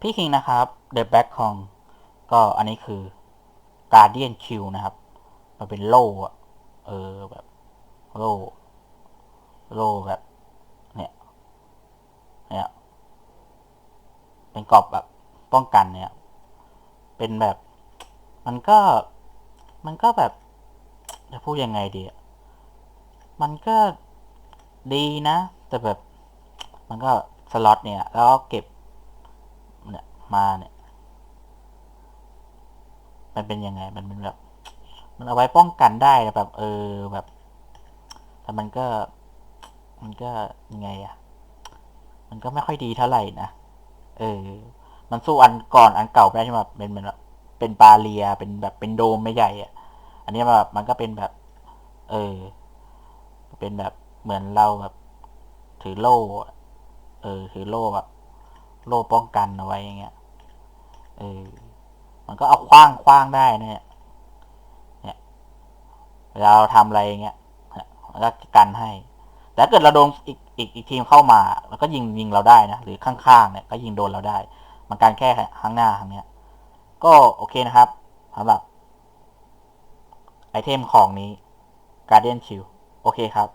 พี่คิงนะครับ The Back ของก็อันนี้คือ Guardian Q นะครับ มันเป็นโล่อะเออแบบโล่โล่แบบเนี่ยเนี่ยเป็นกรอบแบบป้องกันเนี่ย เป็นแบบ มันก็มันก็แบบจะพูดยังไงดีมันก็ดีนะ แต่แบบ มันก็สล็อตเนี่ย แล้วก็เก็บ มาเนี่ย มันเป็นยังไง มันเป็นแบบ มันเอาไว้ป้องกันได้แบบ เออแบบ แต่มันก็ มันก็ยังไงอะมันก็ไม่ค่อยดีเท่าไหร่นะ เออ มันสู้อันก่อนอันเก่าไม่ได้ใช่ไหมแบบเป็นเหมือนแบบเป็นบาเรีย เป็นแบบเป็นโดมไม่ใหญ่อะอันนี้แบบมันก็เป็นแบบ เออ เป็นแบบเหมือนเราแบบ ถือโล่ เออ ถือโล่แบบ โล่ป้องกันเอาไว้อย่างเงี้ย เออ มันก็เอาคว้างคว้างได้นะเนี่ยเนี่ยเวลาเราทำอะไรอย่างเงี้ยมันก็กันให้ แต่เกิดเราโดนอีกอีกอีกทีมเข้ามา แล้วก็ยิงยิงเราได้นะหรือข้างๆเนี่ยก็ยิงโดนเราได้ มันการแค่ข้างหน้าข้างเนี้ย ก็โอเคนะครับสำหรับไอเทมของนี้ Guardian Shield โอเคครับ